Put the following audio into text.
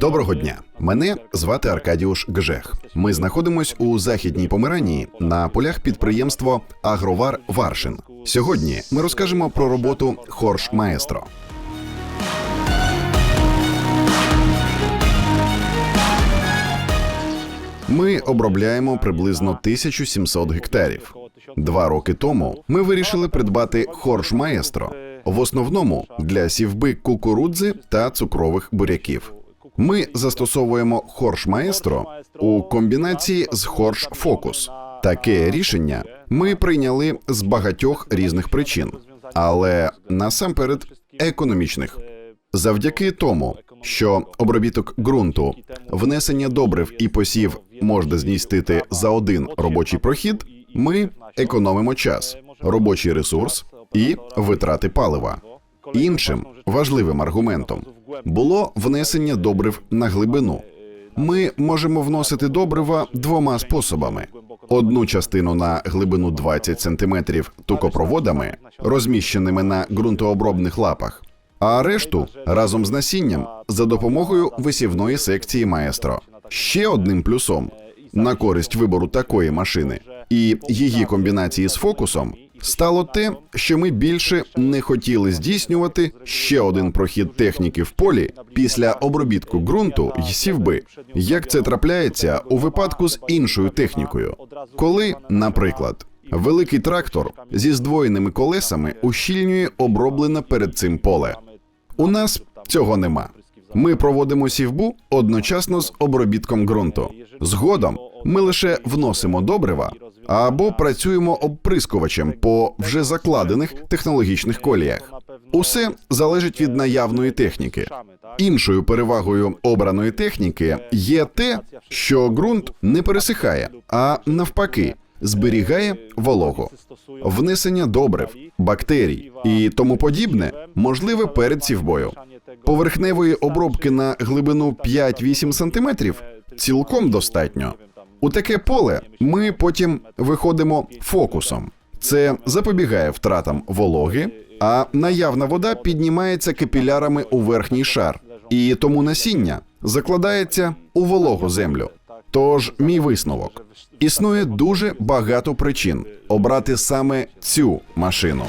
Доброго дня. Мене звати Аркадіуш Гжех. Ми знаходимось у західній Померанії на полях підприємства Агровар Варшин. Сьогодні ми розкажемо про роботу Хорш Маестро. Ми обробляємо приблизно 1700 гектарів. Два роки тому ми вирішили придбати хорш маестро в основному для сівби кукурудзи та цукрових буряків. Ми застосовуємо хорш маестро у комбінації з хорш фокус. Таке рішення ми прийняли з багатьох різних причин, але насамперед економічних. Завдяки тому, що обробіток ґрунту, внесення добрив і посів можна змістити за один робочий прохід, ми економимо час, робочий ресурс і витрати палива. Іншим важливим аргументом було внесення добрив на глибину. Ми можемо вносити добрива двома способами: одну частину на глибину 20 см тукопроводами, розміщеними на ґрунтообробних лапах, а решту разом з насінням за допомогою висівної секції маестро. Ще одним плюсом на користь вибору такої машини і її комбінації з фокусом стало те, що ми більше не хотіли здійснювати ще один прохід техніки в полі після обробітку ґрунту й сівби, як це трапляється у випадку з іншою технікою, коли, наприклад, великий трактор зі здвоєними колесами ущільнює оброблене перед цим поле. У нас цього нема. Ми проводимо сівбу одночасно з обробітком ґрунту. Згодом ми лише вносимо добрива або працюємо обприскувачем по вже закладених технологічних коліях. Усе залежить від наявної техніки. Іншою перевагою обраної техніки є те, що ґрунт не пересихає, а навпаки, зберігає вологу. Внесення добрив, бактерій і тому подібне можливе перед сівбою. Поверхневої обробки на глибину 5-8 см цілком достатньо. У таке поле ми потім виходимо фокусом. Це запобігає втратам вологи, а наявна вода піднімається капілярами у верхній шар, і тому насіння закладається у вологу землю. Тож, мій висновок існує дуже багато причин обрати саме цю машину.